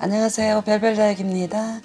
안녕하세요. 별별다육입니다.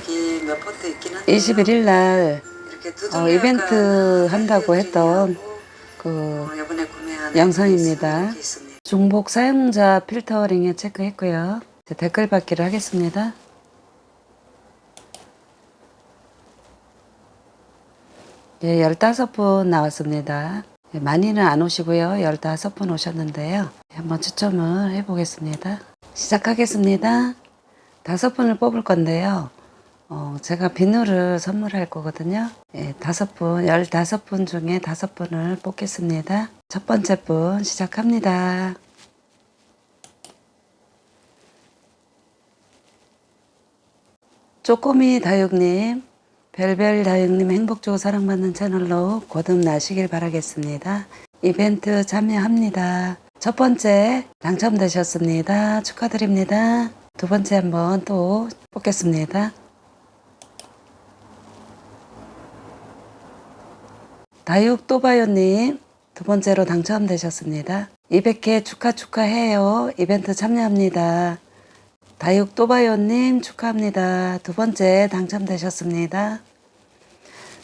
동명다육이 몇 포트 있긴 한데 21일 날 어, 이벤트 약간 한다고 했던 그 어. 이렇게 있습니다. 중복 사용자 필터링에 체크했고요. 댓글 받기를 하겠습니다. 예, 15분 나왔습니다. 예, 많이는 안 오시고요. 15분 오셨는데요. 예, 한번 추첨을 해보겠습니다. 시작하겠습니다. 다섯 분을 뽑을 건데요. 어, 제가 비누를 선물할 거거든요. 예, 다섯 분, 열다섯 분 중에 다섯 분을 뽑겠습니다. 첫 번째 분 시작합니다. 쪼꼬미 다육님, 별별 다육님 행복주고 사랑받는 채널로 거듭나시길 바라겠습니다. 이벤트 참여합니다. 첫 번째 당첨되셨습니다. 축하드립니다. 두 번째 한번 또 뽑겠습니다. 다육 또바요님 두 번째로 당첨되셨습니다. 200회 축하 축하해요. 이벤트 참여합니다. 다육 또바요님 축하합니다. 두 번째 당첨되셨습니다.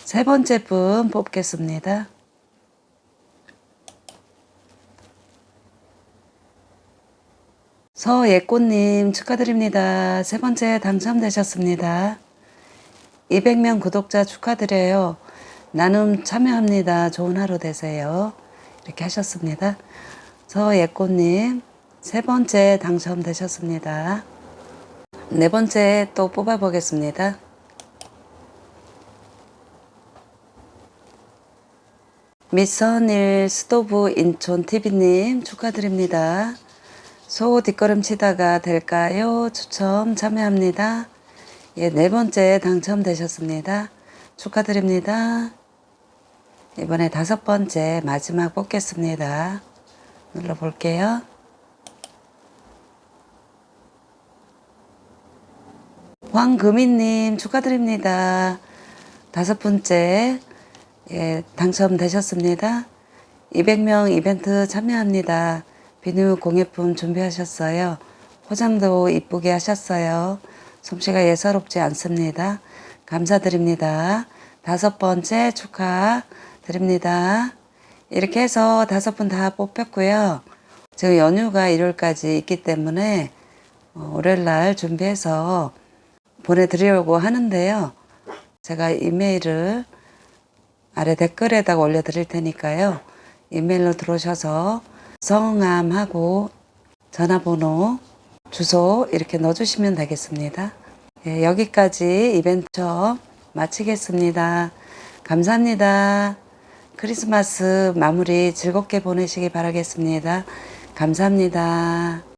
세 번째 분 뽑겠습니다. 서예꽃님 축하드립니다. 세 번째 당첨되셨습니다. 200명 구독자 축하드려요. 나눔 참여합니다. 좋은 하루 되세요. 이렇게 하셨습니다. 서예꽃님 세 번째 당첨되셨습니다. 네 번째 또 뽑아보겠습니다. 미선일 스토브 인촌 TV님 축하드립니다. 소 뒷걸음 치다가 될까요? 추첨 참여합니다. 예, 네 번째 당첨되셨습니다. 축하드립니다. 이번에 다섯 번째 마지막 뽑겠습니다. 눌러 볼게요. 황금희님 축하드립니다. 다섯 번째 예, 당첨되셨습니다. 200명 이벤트 참여합니다. 비누 공예품 준비하셨어요. 포장도 이쁘게 하셨어요. 솜씨가 예사롭지 않습니다. 감사드립니다. 다섯 번째 축하 드립니다. 이렇게 해서 다섯 분 다 뽑혔고요. 지금 연휴가 일요일까지 있기 때문에 어, 월요일날 준비해서 보내드리려고 하는데요. 제가 이메일을 아래 댓글에다가 올려드릴 테니까요. 이메일로 들어오셔서 성함하고 전화번호, 주소 이렇게 넣어주시면 되겠습니다. 예, 여기까지 이벤트 마치겠습니다. 감사합니다. 크리스마스 마무리 즐겁게 보내시기 바라겠습니다. 감사합니다.